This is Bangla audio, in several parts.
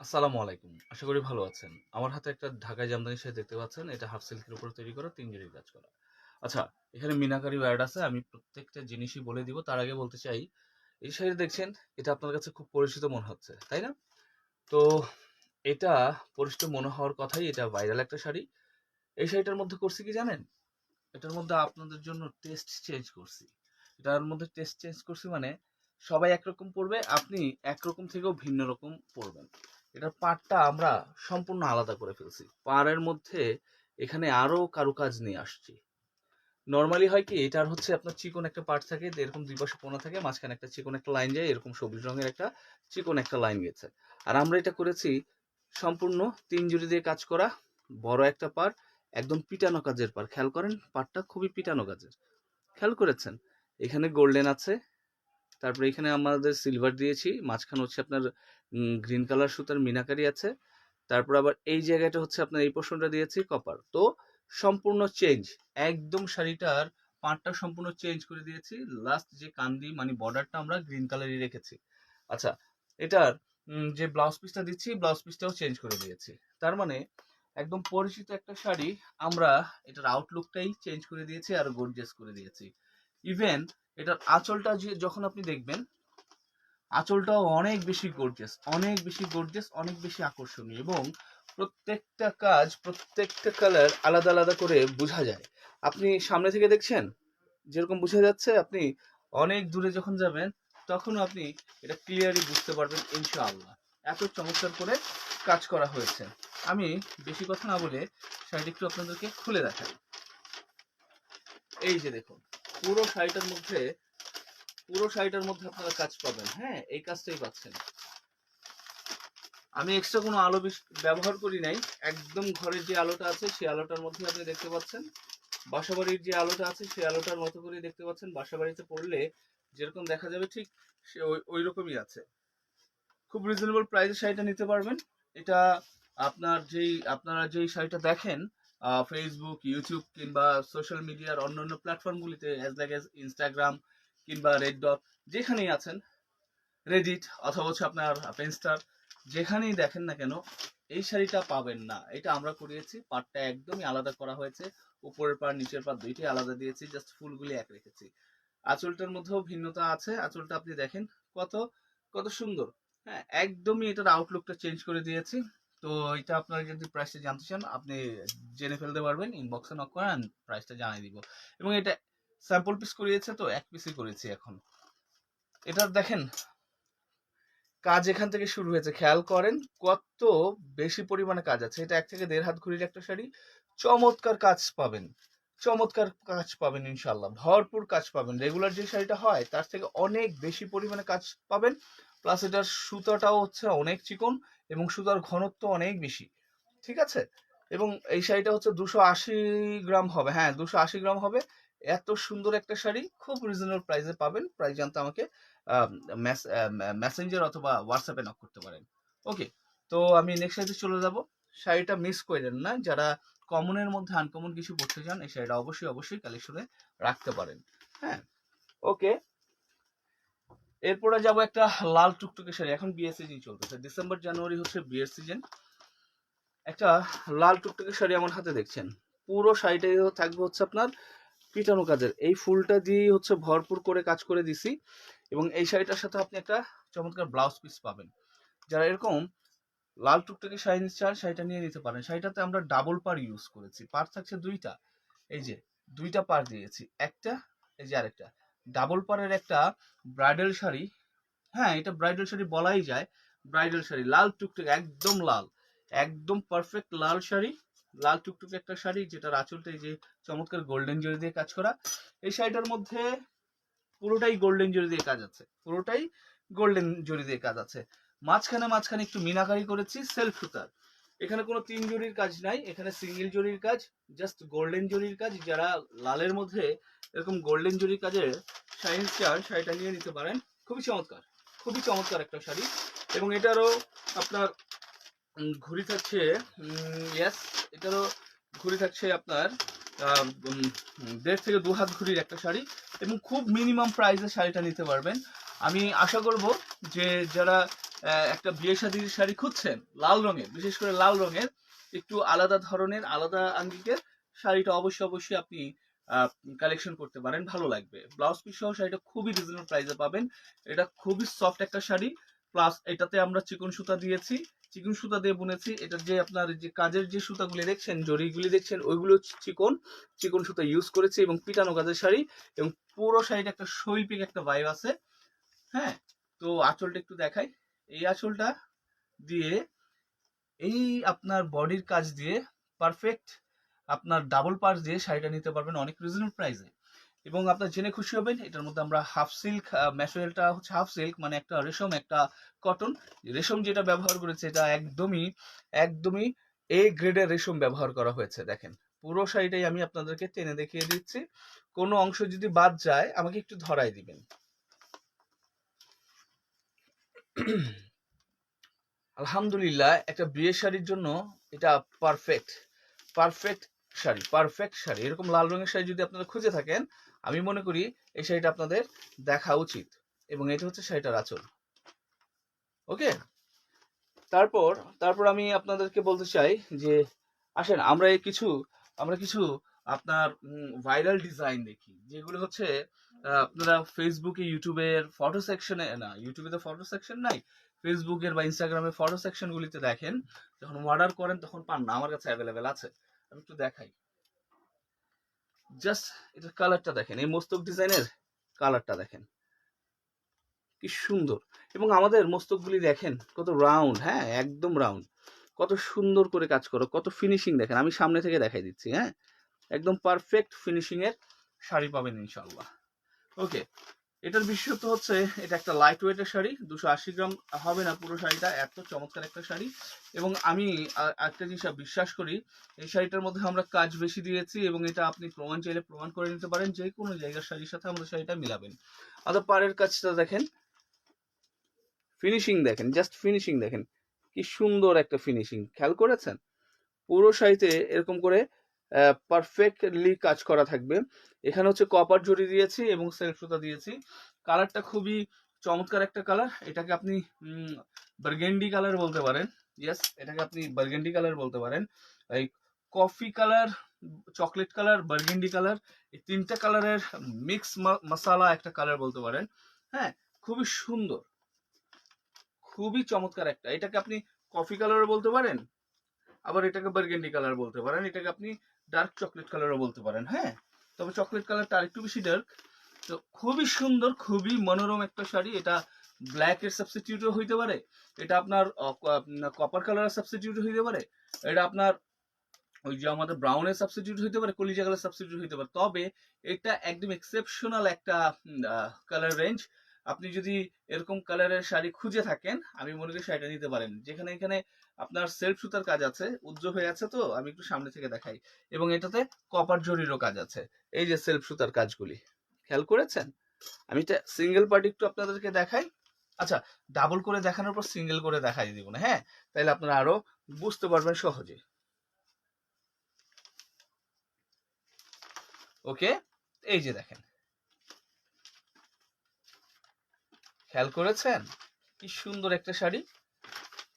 আসসালামু আলাইকুম। আশা করি ভালো আছেন। আমার হাতে একটা ঢাকায় জামদানি শাড়ি দেখতে পাচ্ছেন। এটা হাফ সিল্কের উপর তৈরি করা, তিন কাজ করা। আচ্ছা এখানে মিনাকারি ওয়ার্ড আছে। আমি প্রত্যেকটা জিনিসই বলে দিব। তার আগে বলতে চাই, এই শাড়ি দেখছেন, এটা আপনার কাছে খুব পরিচিত মনে হচ্ছে, তাই না? তো এটা পরিচিত মনে হওয়ার কথাই এটা ভাইরাল একটা শাড়ি। এই শাড়িটার মধ্যে করছি কি জানেন? এটার মধ্যে আপনাদের জন্য টেস্ট চেঞ্জ করছি। এটার মধ্যে টেস্ট চেঞ্জ করছি মানে সবাই একরকম পড়বে আপনি একরকম থেকেও ভিন্ন রকম পড়বেন এটার পাড়টা আমরা সম্পূর্ণ আলাদা করে ফেলছি। পাড়ের মধ্যে এখানে আরও কারুকাজ নিয়ে আসছি। নর্মালি হয় কি, এটার হচ্ছে আপনার চিকন একটা পার্ট থাকে এরকম দুই পাশে কোনা থাকে, মাঝখানে একটা চিকন একটা লাইন যায়, এরকম সবুজ রঙের একটা চিকন একটা লাইন গেছে। আর আমরা এটা করেছি সম্পূর্ণ তিন জুড়ি দিয়ে কাজ করা, বড় একটা পার একদম পিটানো কাজের পার খেয়াল করেন পারটা খুবই পিটানো কাজের। খেয়াল করেছেন? এখানে গোল্ডেন আছে, তারপরে এখানে আমাদের সিলভার দিয়েছি, মাঝখানে হচ্ছে আপনার গ্রিন কালার সুতার মিনাকারি আছে। তারপর আবার এই জায়গাটা হচ্ছে আপনার এই পোর্শনটা দিয়েছি কপার তো সম্পূর্ণ চেঞ্জ একদম শাড়িটার পাটটা সম্পূর্ণ চেঞ্জ করে দিয়েছি। লাস্ট যে কান্দি মানে বর্ডারটা আমরা গ্রিন কালারই রেখেছি। আচ্ছা এটার যে ব্লাউজ পিসটা দিচ্ছি ব্লাউজ পিসটাও চেঞ্জ করে দিয়েছি। তার মানে একদম পরিচিত একটা শাড়ি, আমরা এটার আউটলুকটাই চেঞ্জ করে দিয়েছি আর গর্জিয়াস করে দিয়েছি। ইভেন এটার আঁচলটা যে, যখন আপনি দেখবেন আঁচলটাও অনেক বেশি গর্জিয়াস অনেক বেশি গর্জিয়াস অনেক বেশি আকর্ষণীয় এবং প্রত্যেকটা কাজ, প্রত্যেকটা কালার আলাদা আলাদা করে বোঝা যায়। আপনি সামনে থেকে দেখছেন? যেরকম বোঝা যাচ্ছে, আপনি অনেক দূরে যখন যাবেন, তখনও আপনি এটা ক্লিয়ারলি বুঝতে পারবেন, ইনশাআল্লাহ। এত চমৎকার করে কাজ করা হয়েছে। আমি বেশি কথা না বলে শাড়িটি একটু আপনাদেরকে খুলে দেখাই। এই যে দেখুন, পুরো শাড়িটার মধ্যে পুরো শাড়িটার মধ্যে আপনারা কাজ পাবেন। হ্যাঁ এই কাজটাই পাচ্ছেন। আমি এক্সট্রা কোনো আলো ব্যবহার করি নাই। একদম ঘরের যে আলোটা আছে, সেই আলোটার মধ্যে আপনি দেখতে পাচ্ছেন। বাসাবাড়ির যে আলোটা আছে, সেই আলোটার মতো করে দেখতে পাচ্ছেন। বাসাবাড়িতে পড়লে যেরকম দেখা যাবে ঠিক সে ওই ওই রকমই আছে। খুব রিজনেবল প্রাইসে শাড়িটা নিতে পারবেন। এটা আপনার যেই আপনারা যেই শাড়িটা দেখেন ফেসবুক ইউটিউব কিংবা সোশ্যাল মিডিয়ার অন্যান্য প্ল্যাটফর্মগুলিতে অ্যাজ লাইক অ্যাজ ইনস্টাগ্রাম কিংবা রেড ডট যেখানেই আছেন রেডিট অথবা হচ্ছে আপনার পেনস্টার যেখানেই দেখেন না কেন, এই শাড়িটা পাবেন না। এটা আমরা করিয়েছি পাটটা একদমই আলাদা করা হয়েছে। উপরের পার নিচের পার দুইটাই আলাদা দিয়েছি জাস্ট ফুলগুলি এক রেখেছি। আঁচলটার মধ্যেও ভিন্নতা আছে। আঁচলটা আপনি দেখেন কত কত সুন্দর। হ্যাঁ একদমই এটার আউটলুকটা চেঞ্জ করে দিয়েছি। তো এটা আপনারা যদি প্রাইসটা জানতে চান, আপনি জেনে ফেলতে পারবেন ইনবক্সে নক করেন প্রাইসটা জানিয়ে দিব। এবং এটা স্যাম্পল পিস করিয়েছে তো, এক পিসই করেছি এখন। এটা দেখেন, কাজ এখান থেকে শুরু হয়েছে। খেয়াল করেন কত বেশি পরিমাণে কাজ আছে। এটা এক থেকে দেড় হাত ঘুরির একটা শাড়ি। চমৎকার কাজ পাবেন। চমৎকার কাজ পাবেন ইনশাল্লাহ ভরপুর কাজ পাবেন। রেগুলার যে শাড়িটা হয়, তার থেকে অনেক বেশি পরিমাণে কাজ পাবেন। প্লাস এটার সুতাটাও হচ্ছে অনেক চিকন এবং সুতার ঘনত্ব অনেক বেশি। ঠিক আছে? এবং এই শাড়িটা হচ্ছে দুশো আশি গ্রাম হবে। হ্যাঁ দুশো আশি গ্রাম হবে। এত সুন্দর একটা শাড়ি, খুব রিজনেবল প্রাইসে পাবেন। প্রাইস জানতে আমাকে মেসেঞ্জার অথবা হোয়াটসঅ্যাপে নক করতে পারেন। ওকে তো আমি নেক্সট শাড়িতে চলে যাব। শাড়িটা মিস করেন না। যারা কমনের মধ্যে আনকমন কিছু পড়তে চান, এই শাড়িটা অবশ্যই অবশ্যই কালেকশনে রাখতে পারেন। হ্যাঁ ওকে এরপরে যাব একটা লাল টুকটুকে শাড়ি। এখন বিয়ের সিজন চলতেছে। ডিসেম্বর জানুয়ারি হচ্ছে বিয়ের সিজন একটা লাল টুকটুকে শাড়ি আমার হাতে দেখছেন। পুরো শাড়িটাই থাকবে হচ্ছে আপনার পিটানো কাজের। এই ফুলটা দিয়ে হচ্ছে ভরপুর করে কাজ করে দিছি এবং এই শাড়িটার সাথে আপনি একটা চমৎকার ব্লাউজ পিস পাবেন। যারা এরকম লাল টুকটুকে শাড়ি চান, শাড়িটা নিয়ে নিতে পারেন। শাড়িটাতে আমরা ডাবল পার ইউজ করেছি। পার থাকছে দুইটা। এই যে দুইটা পার দিয়েছি। একটা, এই যে আরেকটা। ডাবল পারের একটা ব্রাইডাল শাড়ি। হ্যাঁ এটা ব্রাইডাল শাড়ি বলাই যায়। ব্রাইডাল শাড়ি, লাল টুকটুকে, একদম লাল। একদম পারফেক্ট লাল শাড়ি। লাল টুকটুকে একটা শাড়ি, যেটার আঁচলটা এই যে চমৎকার গোল্ডেন জরি দিয়ে কাজ করা। এই শাড়িটার মধ্যে পুরোটাই গোল্ডেন জরি দিয়ে কাজ আছে। পুরোটাই গোল্ডেন জরি দিয়ে কাজ আছে। মাঝখানে মাঝখানে একটু মিনাকারি করেছি সেলফ সুতার। এখানে কোনো তিন জরির কাজ নাই, এখানে সিঙ্গেল জরির কাজ জাস্ট গোল্ডেন জরির কাজ। যারা লালের মধ্যে এরকম গোল্ডেন জরির কাজের শাড়ি চান, শাড়িটা নিয়ে নিতে পারেন। খুবই চমৎকার খুবই চমৎকার একটা শাড়ি। এবং এটারও আপনার ঘুড়ি থাকছে ইয়েস এটারও ঘুড়ি থাকছে আপনার দেড় থেকে দু হাত ঘুড়ির একটা শাড়ি এবং খুব মিনিমাম প্রাইসে শাড়িটা নিতে পারবেন। আমি আশা করব যে যারা একটা বিয়ে শাদির শাড়ি খুঁজছেন, লাল রঙের, বিশেষ করে লাল রঙের, একটু আলাদা ধরনের, আলাদা আঙ্গিকের শাড়িটা অবশ্যই অবশ্যই আপনি কালেকশন করতে পারেন, ভালো লাগবে। ব্লাউজ পিস সহ শাড়িটা খুবই রিজনেবল প্রাইসে পাবেন। এটা খুবই সফট একটা শাড়ি প্লাস এটাতে আমরা চিকন সুতা দিয়েছি। চিকন সুতা দিয়ে বুনেছি। এটা যে আপনার যে কাজের যে সুতাগুলি দেখছেন, জরিগুলি দেখছেন, ওইগুলো চিকন চিকন সুতা ইউজ করেছি এবং পিটানো কাজের শাড়ি এবং পুরো শাড়িটা একটা শৈল্পিক একটা ভাইব আছে। হ্যাঁ তো আঁচলটা একটু দেখাই। এই আঁচলটা দিয়ে এই আপনার বডির কাজ দিয়ে পারফেক্ট আপনার ডাবল পার্স দিয়ে শাড়িটা নিতে পারবেন অনেক রিজনেবল প্রাইসে এবং আপনার জেনে খুশি হবেন, এটার মধ্যে আমরা হাফ সিল্ক ম্যাটেরিয়ালটা হচ্ছে হাফ সিল্ক মানে একটা রেশম, একটা কটন রেশম যেটা ব্যবহার করেছে, এটা একদমই একদমই এ গ্রেডের রেশম ব্যবহার করা হয়েছে, দেখেন। পুরো শাড়িটাই আমি আপনাদেরকে টেনে দেখিয়ে দিচ্ছি। কোনো অংশ যদি বাদ যায়, আমাকে একটু ধরাই দিবেন। আলহামদুলিল্লাহ, একটা বিয়ে শাড়ির জন্য এটা perfect perfect sari perfect sari. এরকম লাল রঙের শাড়ি যদি আপনারা খুঁজে থাকেন আমি মনে করি এই শাড়িটা আপনাদের দেখা উচিত এবং এটা হচ্ছে শাড়িটার আঁচল। ওকে? তারপর তারপর আমি আপনাদেরকে বলতে চাই যে, আসেন, আমরা এই কিছু, আমরা কিছু আপনার ভাইরাল ডিজাইন দেখি, যেগুলো হচ্ছে আপনারা ফেসবুকে ইউটিউবের ফটো সেকশনে না ইউটিউবে তো ফটো সেকশন নাই ফেসবুকের বা ইনস্টাগ্রামের ফটো সেকশন গুলিতে দেখেন, যখন অর্ডার করেন তখন পান না, আমার কাছে অ্যাভেলেবেল আছে। আমি একটু দেখাই। জাস্ট এটার কালারটা দেখেন, এই মস্তক ডিজাইনের কালারটা দেখেন। কি সুন্দর। এবং আমাদের মস্তকগুলি দেখেন, কত রাউন্ড হ্যাঁ একদম রাউন্ড কত সুন্দর করে কাজ করো, কত ফিনিশিং দেখেন। আমি সামনে থেকে দেখাই দিচ্ছি হ্যাঁ। একদম পারফেক্ট ফিনিশিংয়ের শাড়ি পাবেন ইনশাল্লাহ ওকে এটার বিশেষত্ব হচ্ছে, এটা একটা লাইট ওয়েটের শাড়ি, দুশো আশি গ্রাম হবে না পুরো শাড়িটা, এত চমৎকার একটা শাড়ি। এবং আমি একটা জিনিস বিশ্বাস করি, এই শাড়িটার মধ্যে আমরা কাজ বেশি দিয়েছি এবং এটা আপনি প্রমাণ চাইলে প্রমাণ করে নিতে পারেন, যে কোনো জায়গার শাড়ির সাথে আমরা শাড়িটা মিলাবেন। আদা পাড়ের কাজটা দেখেন ফিনিশিং দেখেন জাস্ট ফিনিশিং দেখেন, কি সুন্দর একটা ফিনিশিং খেয়াল করেছেন? পুরো শাড়িতে এরকম করে পারফেক্টলি কাজ করা থাকবে। এখানে হচ্ছে কপার জড়ি দিয়েছি এবং সেলফ সুতা দিয়েছি। কালারটা খুবই চমৎকার একটা কালার এটাকে আপনি বার্গেন্ডি কালার বলতে পারেন। ইয়েস এটাকে আপনি বার্গেন্ডি কালার বলতে পারেন। এই coffee colour chocolate colour burgundy colour এই তিনটা কালারের মিক্স মশালা একটা কালার বলতে পারেন। হ্যাঁ খুবই সুন্দর। খুবই চমৎকার একটা। এটাকে আপনি কফি কালারও বলতে পারেন, আবার এটাকে বার্গেন্ডি কালার বলতে পারেন। এটাকে আপনি ডার্ক চকলেট কালারও বলতে পারেন হ্যাঁ? তবে চকলেট কালারটা আরেকটু বেশি ডার্ক তো খুবই সুন্দর, খুবই মনোরম একটা শাড়ি। এটা ব্ল্যাক এর সাবস্টিটিউটও হইতে পারে। এটা আপনার কপার কালারের সাবস্টিটিউট হইতে পারে। এটা আপনার, ওই যে আমাদের ব্রাউনের সাবস্টিটিউট হইতে পারে, কলিজা কালার সাবস্টিটিউট হইতে পারে। তবে এটা একদম এক্সেপশনাল একটা কালার রেঞ্জ আপনি যদি এরকম কালারের শাড়ি খুঁজে থাকেন, আমি মনে করি শাড়িটা নিতে পারেন। যেখানে এখানে আপনার সেলফ সুতার কাজ আছে, উজ্জ্বল হয়ে আছে তো, আমি একটু সামনে থেকে দেখাই। এবং এটাতে কপার জরিরও কাজ আছে। এই যে সেলফ সুতার কাজগুলি। খেয়াল করেছেন? আমি এটা সিঙ্গেল পার্টি একটু আপনাদেরকে দেখাই। আচ্ছা ডাবল করে দেখানোর পর সিঙ্গেল করে দেখাই দিব না হ্যাঁ? তাহলে আপনারা আরও বুঝতে পারবেন সহজে। ওকে এই যে দেখেন। খেয়াল করেছেন? কি সুন্দর একটা শাড়ি,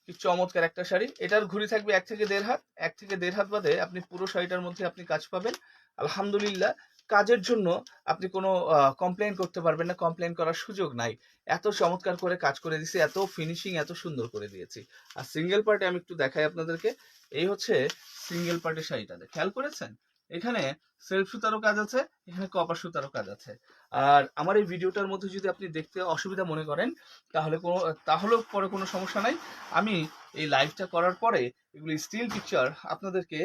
কি চমৎকার একটা শাড়ি। এটার ঘুরি থাকবে এক থেকে দেড় হাত। এক থেকে দেড় হাত বাদে আপনি পুরো শাড়িটার মধ্যে আপনি কাজ পাবেন। আলহামদুলিল্লাহ, কাজের জন্য আপনি কোনো কমপ্লেন করতে পারবেন না। কমপ্লেন করার সুযোগ নাই। এত চমৎকার করে কাজ করে দিয়েছি, এত ফিনিশিং এত সুন্দর করে দিয়েছি। আর সিঙ্গেল পার্টে আমি একটু দেখাই আপনাদেরকে। এই হচ্ছে সিঙ্গেল পার্টের শাড়িটাতে খেয়াল করেছেন? এখানে সেলফ সুতারও কাজ আছে, এখানে কপার সুতারও কাজ আছে। আর আমার এই ভিডিওটার মধ্যে যদি আপনি দেখতে অসুবিধা মনে করেন, তাহলে কোনো, তাহলেও পরে কোনো সমস্যা নাই। আমি এই লাইভটা করার পরে এগুলি স্টিল পিকচার আপনাদেরকে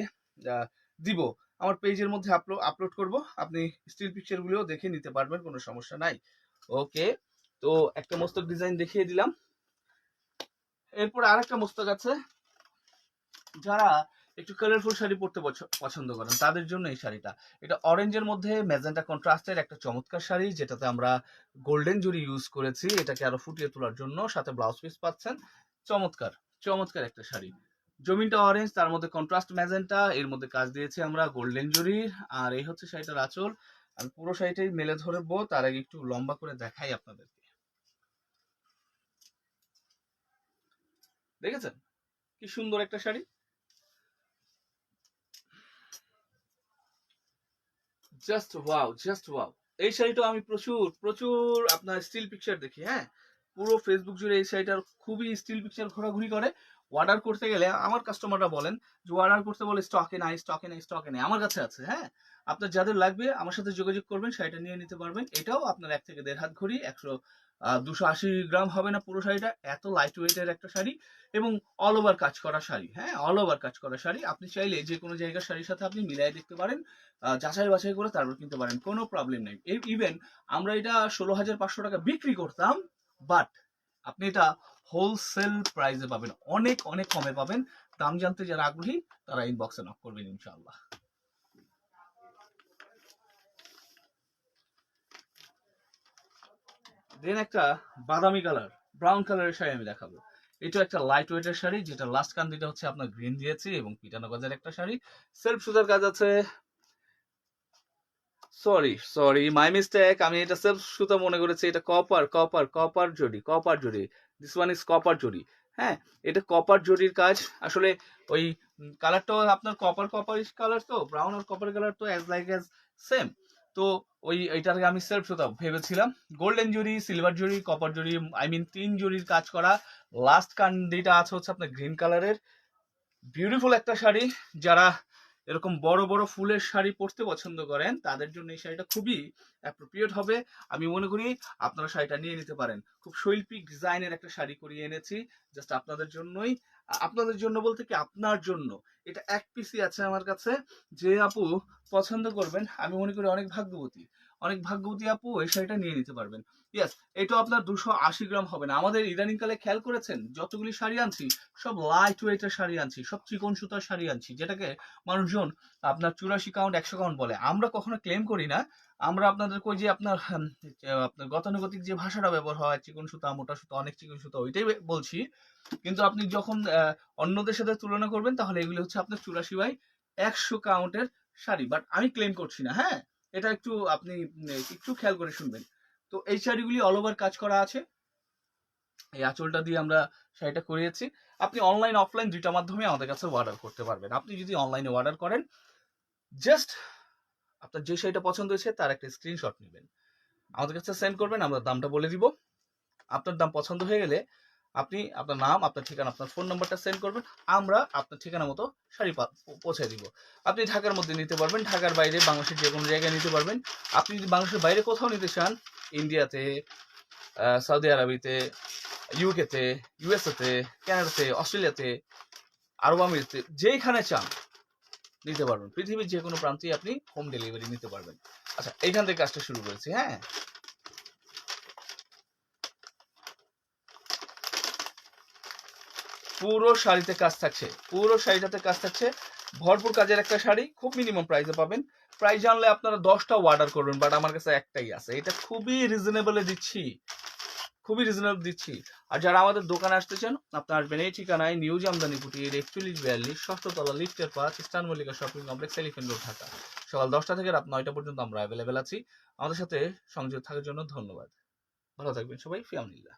দিব। আমার পেজের মধ্যে আপলোড আপলোড করব। আপনি স্টিল পিকচারগুলিও দেখে নিতে পারবেন, কোনো সমস্যা নাই। ওকে তো একটা মস্তক ডিজাইন দেখিয়ে দিলাম। এরপর আরেকটা মস্তক আছে। যারা একটু কালারফুল শাড়ি পরতে পছ- পছন্দ করেন। তাদের জন্য এই শাড়িটা। এটা অরেঞ্জের মধ্যে ম্যাজেন্টা কন্ট্রাস্টের একটা চমৎকার শাড়ি, যেটাতে আমরা গোল্ডেন জুড়ি ইউজ করেছি। এটাকে আরও ফুটিয়ে তোলার জন্য সাথে ব্লাউজ পিস পাচ্ছেন। চমৎকার চমৎকার একটা শাড়ি। জমিনটা অরেঞ্জ তার মধ্যে কন্ট্রাস্ট ম্যাজেন্টা এর মধ্যে কাজ দিয়েছি আমরা গোল্ডেন জুরির আর এই হচ্ছে শাড়িটার আঁচল। আমি পুরো শাড়িটাই মেলে ধরবো, তার আগে একটু লম্বা করে দেখাই আপনাদেরকে। দেখেছেন? কি সুন্দর একটা sari. Just wow just wow এই শাড়িটা আমি প্রচুর প্রচুর আপনার স্টিল পিকচার দেখি হ্যাঁ? পুরো ফেসবুক জুড়ে এই শাড়িটার খুবই স্টিল পিকচার ঘোরাঘুরি করে। অর্ডার করতে গেলে আমার কাস্টমাররা বলেন যে অর্ডার করতে বলে স্টকে নাই স্টকে নাই স্টকে নাই। আমার কাছে আছে হ্যাঁ? আপনার যাদের লাগবে আমার সাথে যোগাযোগ করবেন, শাড়িটা নিয়ে নিতে পারবেন। এটাও আপনার এক থেকে দেড় হাত ঘুরি একশো দুশো আশি গ্রাম হবে না পুরো শাড়িটা, এত লাইট ওয়েটের একটা শাড়ি এবং অল ওভার কাজ করা শাড়ি হ্যাঁ? অল ওভার কাজ করা শাড়ি। আপনি চাইলে যে কোনো জায়গার শাড়ির সাথে আপনি মিলাই দেখতে পারেন যাচাই বাছাই করে তারপর কিনতে পারেন, কোনো প্রবলেম নেই। ইভেন আমরা এটা ষোলো হাজার পাঁচশো টাকা বিক্রি করতাম বাট আপনি এটা হোলসেল প্রাইসে পাবেন। অনেক অনেক কমে পাবেন। দাম জানতে যারা আগ্রহী, তারা ইনবক্সে নক করবেন ইনশাআল্লাহ। দেন একটা বাদামি কালার ব্রাউন কালারের শাড়ি আমি দেখাবো। এটা একটা লাইট ওয়েটের শাড়ি, যেটা লাস্ট কান কান্দিটা হচ্ছে আপনার গ্রিন দিয়েছি এবং পিটানো কাজের একটা শাড়ি। সেলফ সুতার কাজ আছে। সরি সরি মাই মিস্টেক আমি এটা সেলফ সুতা মনে করেছি, এটা copper copper copper zari copper zari. This one is copper zari. হ্যাঁ এটা কপার জড়ির কাজ। আসলে ওই কালারটাও আপনার কপার কপার কালার তো ব্রাউন আর কপার কালার তো অ্যাজ লাইক অ্যাজ সেম তো ওই এইটাকে আমি সেলফ সুতা ভেবেছিলাম। Golden zari silver zari copper zari I mean তিন জুরির কাজ করা। লাস্ট কান্ডিটা আছে হচ্ছে আপনার গ্রিন কালারের বিউটিফুল একটা শাড়ি। যারা এরকম বড় বড় ফুলের শাড়ি পরতে পছন্দ করেন, তাদের জন্য এই শাড়িটা খুবই অ্যাপ্রোপ্রিয়েট হবে। আমি মনে করি আপনারা শাড়িটা নিয়ে নিতে পারেন। খুব শৈল্পিক ডিজাইনের একটা শাড়ি করিয়ে এনেছি। জাস্ট আপনাদের জন্যই আপনাদের জন্য বলতে কি, আপনার জন্য। এটা এক পিসি আছে আমার কাছে। যে আপু পছন্দ করবেন, আমি মনে করি অনেক ভাগ্যবতী। অনেক ভাগ্যবতী আপু এই শাড়িটা নিয়ে নিতে পারবেন। ইয়াস এটা আপনার দুশো আশি গ্রাম হবে না। আমাদের ইদানিং কালে খেয়াল করেছেন? যতগুলি শাড়ি আনছি, সব লাইট ওয়েটের শাড়ি আনছি, সব চিকন সুতার শাড়ি আনছি, যেটাকে মানুষজন আপনার চুরাশি কাউন্ট একশো কাউন্ট বলে। আমরা কখনো ক্লেম করি না। আমরা আপনাদের কই যে আপনার আপনার গতানুগতিক যে ভাষাটা ব্যবহার হয় চিকন সুতা মোটা সুতা, অনেক চিকন সুতা ওইটাই বলছি। কিন্তু আপনি যখন অন্যদের সাথে তুলনা করবেন, তাহলে এগুলি হচ্ছে আপনার চুরাশি বাই একশো কাউন্টের শাড়ি। বাট আমি ক্লেম করছি না হ্যাঁ? এটা একটু আপনি একটু খেয়াল করে শুনবেন। তো এই শাড়িগুলি অল ওভার কাজ করা আছে। এই আঁচলটা দিয়ে আমরা শাড়িটা করিয়েছি। আপনি অনলাইন অফলাইন দুইটা মাধ্যমে আমাদের কাছে অর্ডার করতে পারবেন। আপনি যদি অনলাইনে অর্ডার করেন জাস্ট আপনার যে শাড়িটা পছন্দ হয়েছে, তার একটা স্ক্রিনশট নেবেন। আমাদের কাছে সেন্ড করবেন, আমরা দামটা বলে দিব। আপনার দাম পছন্দ হয়ে গেলে আপনি আপনার নাম, আপনার ঠিকানা, আপনার ফোন নাম্বারটা সেন্ড করবেন, আমরা আপনার ঠিকানা মতো শাড়ি পৌঁছে দিব। আপনি ঢাকার মধ্যে নিতে পারবেন, ঢাকার বাইরে বাংলাদেশের যে কোনো জায়গায় নিতে পারবেন। আপনি যদি বাংলাদেশের বাইরে কোথাও নিতে চান, ইন্ডিয়াতে সৌদি আরবিতে ইউকেতে ইউএসএতে ক্যানাডাতে অস্ট্রেলিয়াতে আরব আমিরাতে যেখানে চান নিতে পারবেন। পৃথিবীর যে কোনো প্রান্তেই আপনি হোম ডেলিভারি নিতে পারবেন। আচ্ছা এইখান থেকে কাজটা শুরু করেছি হ্যাঁ? পুরো শাড়িতে কাজ থাকছে। পুরো শাড়িটাতে কাজ থাকছে। ভরপুর কাজের একটা শাড়ি, খুব মিনিমাম প্রাইসে পাবেন। প্রাইস জানলে আপনারা দশটা অর্ডার করবেন বাট আমার কাছে একটাই আছে। এটা খুবই রিজনেবলে দিচ্ছি। খুবই রিজনেবল দিচ্ছি। আর যারা আমাদের দোকানে আসতে চান, আপনারা আসবেন এই ঠিকানায়, নিউ জামদানি কুটির একচল্লিশ বিয়াল্লিশ, ষষ্ঠতলা, লিফটের পাঁচ Eastern Mallika shopping complex, Elephant Road, Dhaka. সকাল দশটা থেকে রাত নয়টা পর্যন্ত আমরা অ্যাভেলেবেল আছি। আমাদের সাথে সংযোগ থাকার জন্য ধন্যবাদ। ভালো থাকবেন সবাই ফিয়ামনিল্লাহ